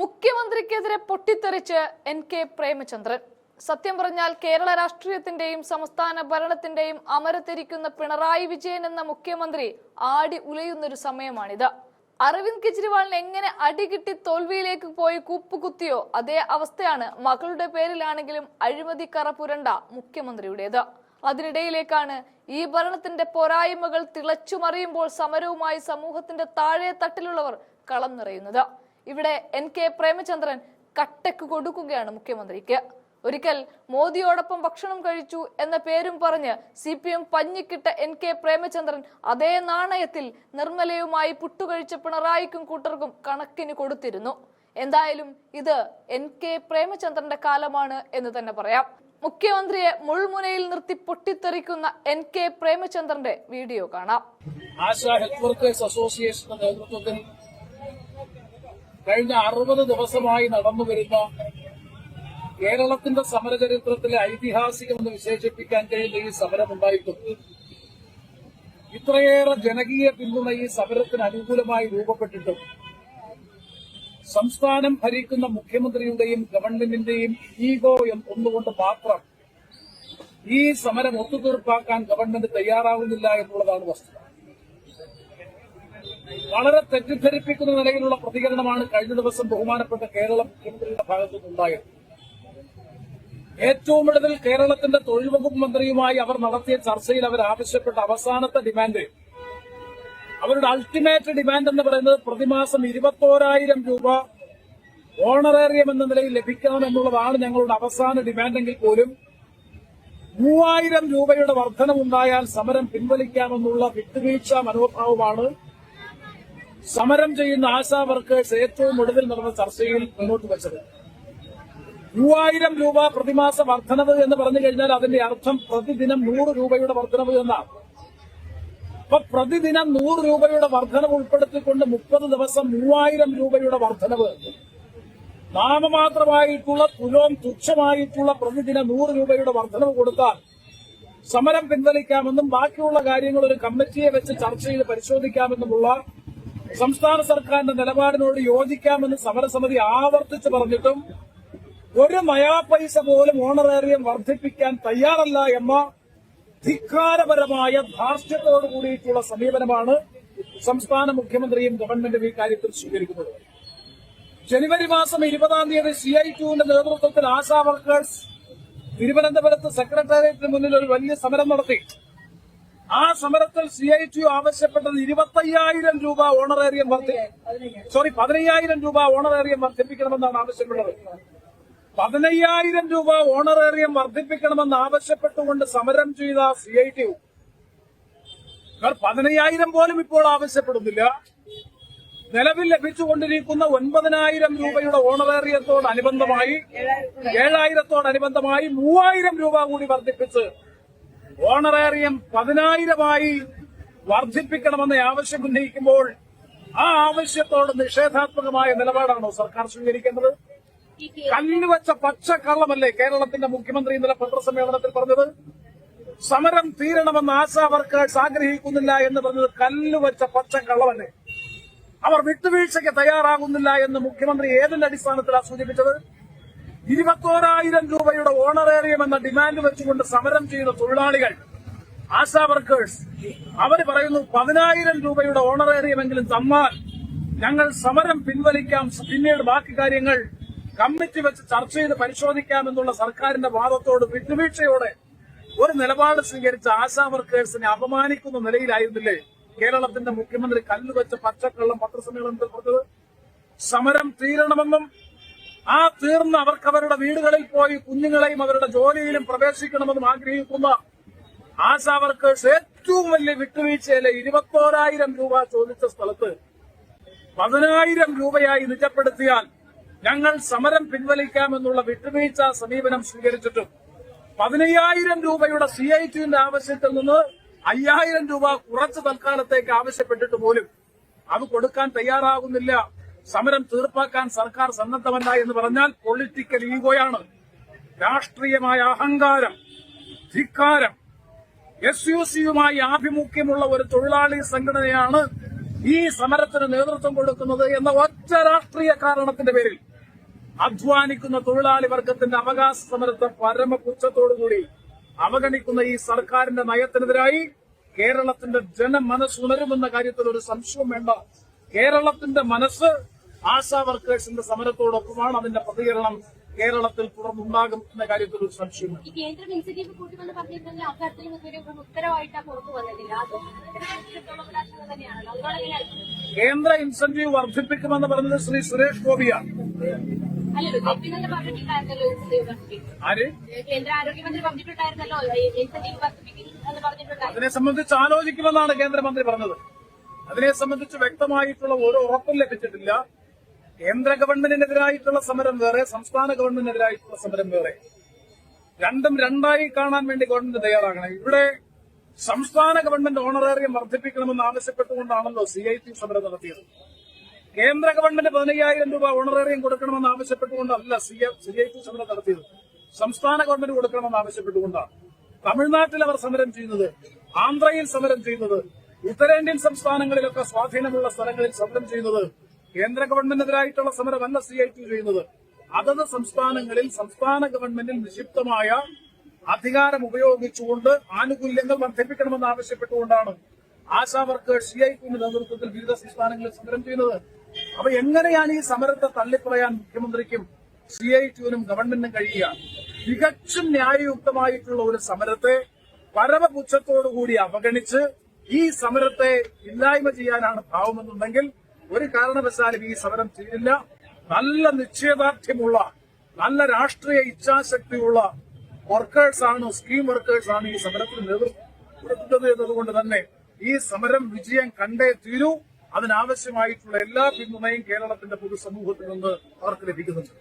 മുഖ്യമന്ത്രിക്കെതിരെ പൊട്ടിത്തെറിച്ച് N K Premachandran. സത്യം പറഞ്ഞാൽ കേരള രാഷ്ട്രീയത്തിന്റെയും സംസ്ഥാന ഭരണത്തിന്റെയും അമരത്തിരിക്കുന്ന പിണറായി വിജയൻ എന്ന മുഖ്യമന്ത്രി ആടി ഉലയുന്നൊരു സമയമാണിത്. അരവിന്ദ് കെജ്രിവാളിന് എങ്ങനെ അടികിട്ടി തോൽവിയിലേക്ക് പോയി കൂപ്പുകുത്തിയോ അതേ അവസ്ഥയാണ് മകളുടെ പേരിലാണെങ്കിലും അഴിമതിക്കറ പുരണ്ട മുഖ്യമന്ത്രിയുടേത്. അതിനിടയിലേക്കാണ് ഈ ഭരണത്തിന്റെ പോരായ്മകൾ തിളച്ചുമറിയുമ്പോൾ സമരവുമായി സമൂഹത്തിന്റെ താഴെ തട്ടിലുള്ളവർ കളം നിറയുന്നത് ഇവിടെ എൻ കെ പ്രേമചന്ദ്രൻ കട്ടക്ക് കൊടുക്കുകയാണ് മുഖ്യമന്ത്രിക്ക്. ഒരിക്കൽ മോദിയോടൊപ്പം ഭക്ഷണം കഴിച്ചു എന്ന പേരും പറഞ്ഞ് സി പി എം പഞ്ഞിക്കിട്ട എൻ കെ പ്രേമചന്ദ്രൻ അതേ നാണയത്തിൽ നിർമ്മലയുമായി പുട്ടുകഴിച്ച പിണറായിക്കും കൂട്ടർക്കും കണക്കിന് കൊടുത്തിരുന്നു. എന്തായാലും ഇത് എൻ കെ പ്രേമചന്ദ്രന്റെ കാലമാണ് എന്ന് തന്നെ പറയാം. മുഖ്യമന്ത്രിയെ മുൾമുനയിൽ നിർത്തി പൊട്ടിത്തെറിക്കുന്ന എൻ കെ പ്രേമചന്ദ്രന്റെ വീഡിയോ കാണാം. ആശാ ഹെൽത്ത് വർക്കേഴ്സ് അസോസിയേഷന്റെ നേതൃത്വത്തിൽ കഴിഞ്ഞ അറുപത് ദിവസമായി നടന്നു വരുന്ന കേരളത്തിന്റെ സമരചരിത്രത്തിലെ ഐതിഹാസികമെന്ന് വിശേഷിപ്പിക്കാൻ കഴിയുന്ന ഈ സമരമുണ്ടായിട്ടുണ്ട്. ഇത്രയേറെ ജനകീയ പിന്തുണ ഈ സമരത്തിന് അനുകൂലമായി രൂപപ്പെട്ടിട്ടും സംസ്ഥാനം ഭരിക്കുന്ന മുഖ്യമന്ത്രിയുടെയും ഗവൺമെന്റിന്റെയും ഈഗോ ഒന്നുകൊണ്ട് മാത്രം ഈ സമരം ഒത്തുതീർപ്പാക്കാൻ ഗവൺമെന്റ് തയ്യാറാവുന്നില്ല എന്നുള്ളതാണ് വസ്തുത. വളരെ തെറ്റിദ്ധരിപ്പിക്കുന്ന നിലയിലുള്ള പ്രതികരണമാണ് കഴിഞ്ഞ ദിവസം ബഹുമാനപ്പെട്ട കേരള മുഖ്യമന്ത്രിയുടെ ഭാഗത്തു നിന്നുണ്ടായത്. ഏറ്റവും ഒടുവിൽ കേരളത്തിന്റെ തൊഴിൽ വകുപ്പ് മന്ത്രിയുമായി അവർ നടത്തിയ ചർച്ചയിൽ അവർ ആവശ്യപ്പെട്ട അവസാനത്തെ ഡിമാൻഡ് അവരുടെ അൾട്ടിമേറ്റ് ഡിമാൻഡ് എന്ന് പറയുന്നത് പ്രതിമാസം ഇരുപത്തോരായിരം രൂപ ഓണറേറിയം എന്ന നിലയിൽ ലഭിക്കണം എന്നുള്ളതാണ് ഞങ്ങളുടെ അവസാന ഡിമാൻഡെങ്കിൽ പോലും മൂവായിരം രൂപയുടെ വർധനമുണ്ടായാൽ സമരം പിൻവലിക്കാമെന്നുള്ള വിട്ടുവീഴ്ച മനോഭാവമാണ് സമരം ചെയ്യുന്ന ആശാ വർക്കേഴ്സ് ഏറ്റവും ഒടുവിൽ നടന്ന ചർച്ചയിൽ മുന്നോട്ട് വെച്ചത്. മൂവായിരം രൂപ പ്രതിമാസ വർധനവ് എന്ന് പറഞ്ഞു കഴിഞ്ഞാൽ അതിന്റെ അർത്ഥം പ്രതിദിനം നൂറ് രൂപയുടെ വർധനവ് എന്നാണ്. അപ്പൊ പ്രതിദിനം നൂറ് രൂപയുടെ വർധനവ് ഉൾപ്പെടുത്തിക്കൊണ്ട് മുപ്പത് ദിവസം മൂവായിരം രൂപയുടെ വർധനവ്. നാമമാത്രമായിട്ടുള്ള തുലോം തുച്ഛമായിട്ടുള്ള പ്രതിദിന നൂറ് രൂപയുടെ വർധനവ് കൊടുത്താൽ സമരം പിൻവലിക്കാമെന്നും ബാക്കിയുള്ള കാര്യങ്ങൾ ഒരു കമ്മിറ്റിയെ വെച്ച് ചർച്ച ചെയ്ത് പരിശോധിക്കാമെന്നുമുള്ള സംസ്ഥാന സർക്കാരിന്റെ നിലപാടിനോട് യോജിക്കാമെന്ന് സമരസമിതി ആവർത്തിച്ച് പറഞ്ഞിട്ടും ഒരു നയാ പൈസ പോലും ഓണറേറിയം വർദ്ധിപ്പിക്കാൻ തയ്യാറല്ല എന്ന ധിക്കാരപരമായ ധാർഷ്ട്യത്തോടു കൂടിയിട്ടുള്ള സമീപനമാണ് സംസ്ഥാന മുഖ്യമന്ത്രിയും ഗവൺമെന്റും ഈ കാര്യത്തിൽ സ്വീകരിക്കുന്നത്. ജനുവരി മാസം ഇരുപതാം തീയതി സി ഐ ടുവിന്റെ നേതൃത്വത്തിൽ ആശാ വർക്കേഴ്സ് തിരുവനന്തപുരത്ത് സെക്രട്ടേറിയറ്റിന് മുന്നിൽ ഒരു വലിയ സമരം നടത്തി. ആ സമരത്തിൽ സി ഐ ടി ആവശ്യപ്പെട്ടത് ഇരുപത്തയ്യായിരം രൂപ ഓണറേറിയം വർദ്ധി സോറി പതിനയ്യായിരം രൂപ ഓണറേറിയം വർദ്ധിപ്പിക്കണമെന്നാണ് ആവശ്യപ്പെട്ടത് പതിനയ്യായിരം രൂപ ഓണറേറിയം വർദ്ധിപ്പിക്കണമെന്ന് ആവശ്യപ്പെട്ടുകൊണ്ട് സമരം ചെയ്ത സി ഐ ടി ഇവർ പതിനയ്യായിരം പോലും ഇപ്പോൾ ആവശ്യപ്പെടുന്നില്ല. നിലവിൽ ലഭിച്ചുകൊണ്ടിരിക്കുന്ന ഒൻപതിനായിരം രൂപയുടെ ഓണറേറിയത്തോടനുബന്ധമായി ഏഴായിരത്തോടനുബന്ധമായി മൂവായിരം രൂപ കൂടി വർദ്ധിപ്പിച്ച് ഓണറേറിയം പതിനായിരമായി വർദ്ധിപ്പിക്കണമെന്ന ആവശ്യം ഉന്നയിക്കുമ്പോൾ ആ ആവശ്യത്തോട് നിഷേധാത്മകമായ നിലപാടാണോ സർക്കാർ സ്വീകരിക്കേണ്ടത്? കല്ലുവച്ച പച്ചക്കള്ളമല്ലേ കേരളത്തിന്റെ മുഖ്യമന്ത്രി ഇന്നലെ പത്രസമ്മേളനത്തിൽ പറഞ്ഞത്? സമരം തീരണമെന്ന് ആശാ വർക്കേഴ്സ് ആഗ്രഹിക്കുന്നില്ല എന്ന് പറഞ്ഞത് കല്ലുവച്ച പച്ചക്കള്ളമല്ലേ? അവർ വിട്ടുവീഴ്ചയ്ക്ക് തയ്യാറാകുന്നില്ല എന്ന് മുഖ്യമന്ത്രി ഏതിന്റെ അടിസ്ഥാനത്തിലാണ് സൂചിപ്പിച്ചത്? ഇരുപത്തോരായിരം രൂപയുടെ ഓണറേറിയം എന്ന ഡിമാൻഡ് വെച്ചുകൊണ്ട് സമരം ചെയ്യുന്ന തൊഴിലാളികൾ ആശാ വർക്കേഴ്സ് അവർ പറയുന്നു പതിനായിരം രൂപയുടെ ഓണറേറിയമെങ്കിലും തന്നാൽ ഞങ്ങൾ സമരം പിൻവലിക്കാം. പിന്നീട് ബാക്കി കാര്യങ്ങൾ കമ്മിറ്റി വെച്ച് ചർച്ച ചെയ്ത് പരിശോധിക്കാം എന്നുള്ള സർക്കാരിന്റെ വാദത്തോട് വിട്ടുവീഴ്ചയോടെ ഒരു നിലപാട് സ്വീകരിച്ച ആശാ വർക്കേഴ്സിനെ അപമാനിക്കുന്ന നിലയിലായിരുന്നില്ലേ കേരളത്തിന്റെ മുഖ്യമന്ത്രി കല്ലുവെച്ച പച്ചക്കള്ളം പത്രസമ്മേളനത്തിൽ പറഞ്ഞത്? സമരം തീരണമെന്നും ആ തീർന്ന് അവർക്ക് അവരുടെ വീടുകളിൽ പോയി കുഞ്ഞുങ്ങളെയും അവരുടെ ജോലിയിലും പ്രവേശിക്കണമെന്നും ആഗ്രഹിക്കുന്ന ആശാ വർക്കേഴ്സ് ഏറ്റവും വലിയ വിട്ടുവീഴ്ചയിലെ ഇരുപത്തോരായിരം രൂപ ചോദിച്ച സ്ഥലത്ത് പതിനായിരം രൂപയായി നിജപ്പെടുത്തിയാൽ ഞങ്ങൾ സമരം പിൻവലിക്കാമെന്നുള്ള വിട്ടുവീഴ്ച സമീപനം സ്വീകരിച്ചിട്ടും പതിനയ്യായിരം രൂപയുടെ സി ഐ ടിയുടെ ആവശ്യത്തിൽ നിന്ന് അയ്യായിരം രൂപ കുറച്ച് തൽക്കാലത്തേക്ക് ആവശ്യപ്പെട്ടിട്ട് പോലും അത് കൊടുക്കാൻ തയ്യാറാകുന്നില്ല സമരം തീർപ്പാക്കാൻ സർക്കാർ സന്നദ്ധമല്ല എന്ന് പറഞ്ഞാൽ പൊളിറ്റിക്കൽ ഈഗോയാണ്. രാഷ്ട്രീയമായ അഹങ്കാരം ധിക്കാരം എസ് യു സിയുമായി ആഭിമുഖ്യമുള്ള ഒരു തൊഴിലാളി സംഘടനയാണ് ഈ സമരത്തിന് നേതൃത്വം കൊടുക്കുന്നത് എന്ന ഒറ്റ രാഷ്ട്രീയ കാരണത്തിന്റെ പേരിൽ അധ്വാനിക്കുന്ന തൊഴിലാളി വർഗത്തിന്റെ അവകാശ സമരത്തെ പരമപുച്ഛത്തോടുകൂടി അവഗണിക്കുന്ന ഈ സർക്കാരിന്റെ നയത്തിനെതിരായി കേരളത്തിന്റെ ജനമനസ് ഉണരുമെന്ന കാര്യത്തിൽ ഒരു സംശയവും വേണ്ട. കേരളത്തിന്റെ മനസ്സ് ആശാ വർക്കേഴ്സിന്റെ സമരത്തോടൊപ്പമാണ് അതിന്റെ പ്രതികരണം കേരളത്തിൽ തുടർന്നുണ്ടാകും എന്ന കാര്യത്തിൽ ഒരു സംശയമില്ല ഈ കേന്ദ്രം ഇൻസെന്റീവ് കൂട്ടുമെന്ന് പറഞ്ഞിട്ടുണ്ടെങ്കിൽ അക്കാര്യത്തിൽ ഒരു ഉത്തരവായിട്ട് പുറത്തു വന്നിട്ടില്ല. അത് തൊഴിലാളികൾ തന്നെയാണല്ലോ. അതുകൊണ്ടെങ്ങനെയാണ് കേന്ദ്ര ഇൻസെന്റീവ് വർദ്ധിപ്പിക്കുമെന്ന് പറഞ്ഞത് ശ്രീ സുരേഷ് ഗോപിയാണ് ആര്? കേന്ദ്ര ആരോഗ്യമന്ത്രി പറഞ്ഞിട്ടുണ്ടായിരുന്നല്ലോ ഇൻസെന്റീവ് വർദ്ധിപ്പിക്കും എന്ന് പറഞ്ഞിട്ടുണ്ടായിരുന്നു. അതിനെ സംബന്ധിച്ച് ആലോചിക്കുമെന്നാണ് കേന്ദ്രമന്ത്രി പറഞ്ഞത്. അതിനെ സംബന്ധിച്ച് വ്യക്തമായിട്ടുള്ള ഒരു ഉറപ്പും ലഭിച്ചിട്ടില്ല. കേന്ദ്ര ഗവൺമെന്റിനെതിരായിട്ടുള്ള സമരം വേറെ സംസ്ഥാന ഗവൺമെന്റിനെതിരായിട്ടുള്ള സമരം വേറെ. രണ്ടും രണ്ടായി കാണാൻ വേണ്ടി ഗവൺമെന്റ് തയ്യാറാകണം. ഇവിടെ സംസ്ഥാന ഗവൺമെന്റ് ഓണറേറിയം വർദ്ധിപ്പിക്കണമെന്ന് ആവശ്യപ്പെട്ടുകൊണ്ടാണല്ലോ സി ഐ ടി സമരം നടത്തിയത്. കേന്ദ്ര ഗവൺമെന്റ് പതിനയ്യായിരം രൂപ ഓണറേറിയം കൊടുക്കണമെന്ന് ആവശ്യപ്പെട്ടുകൊണ്ടല്ല സി ഐ ടി സമരം നടത്തിയത്. സംസ്ഥാന ഗവൺമെന്റ് കൊടുക്കണമെന്ന് ആവശ്യപ്പെട്ടുകൊണ്ടാണ്. തമിഴ്നാട്ടിൽ അവർ സമരം ചെയ്യുന്നത് ആന്ധ്രയിൽ സമരം ചെയ്യുന്നത് ഉത്തരേന്ത്യൻ സംസ്ഥാനങ്ങളിലൊക്കെ സ്വാധീനമുള്ള സ്ഥലങ്ങളിൽ സമരം ചെയ്യുന്നത് കേന്ദ്ര ഗവൺമെന്റിനെതിരായിട്ടുള്ള സമരമല്ല സി ഐ ടി ചെയ്യുന്നത്. അതത് സംസ്ഥാനങ്ങളിൽ സംസ്ഥാന ഗവൺമെന്റിൽ നിക്ഷിപ്തമായ അധികാരം ഉപയോഗിച്ചുകൊണ്ട് ആനുകൂല്യങ്ങൾ വർദ്ധിപ്പിക്കണമെന്ന് ആവശ്യപ്പെട്ടുകൊണ്ടാണ് ആശാ വർക്കേഴ്സ് സി ഐ ടിയുടെ നേതൃത്വത്തിൽ വിവിധ സംസ്ഥാനങ്ങളിൽ സമരം ചെയ്യുന്നത്. അപ്പൊ എങ്ങനെയാണ് ഈ സമരത്തെ തള്ളിപ്പറയാൻ മുഖ്യമന്ത്രിക്കും സി ഐ ടിയുനും ഗവൺമെന്റിനും കഴിയുക? തികച്ചും ന്യായയുക്തമായിട്ടുള്ള ഒരു സമരത്തെ പരമപുച്ഛത്തോടുകൂടി അവഗണിച്ച് ഈ സമരത്തെ ഇല്ലായ്മ ചെയ്യാനാണ് ഭാവമെന്നുണ്ടെങ്കിൽ ഒരു കാരണവശാലും ഈ സമരം ചെയ്യില്ല നല്ല നിശ്ചയദാർഢ്യമുള്ള നല്ല രാഷ്ട്രീയ ഇച്ഛാശക്തിയുള്ള വർക്കേഴ്സ് ആണ് സ്കീം വർക്കേഴ്സ് ആണ് ഈ സമരത്തിന് നേതൃത്വം കൊടുക്കുന്നത് എന്നതുകൊണ്ട് തന്നെ ഈ സമരം വിജയം കണ്ടേ തീരൂ. അതിനാവശ്യമായിട്ടുള്ള എല്ലാ പിന്തുണയും കേരളത്തിന്റെ പൊതുസമൂഹത്തിൽ നിന്ന് അവർക്ക് ലഭിക്കുന്നുണ്ട്.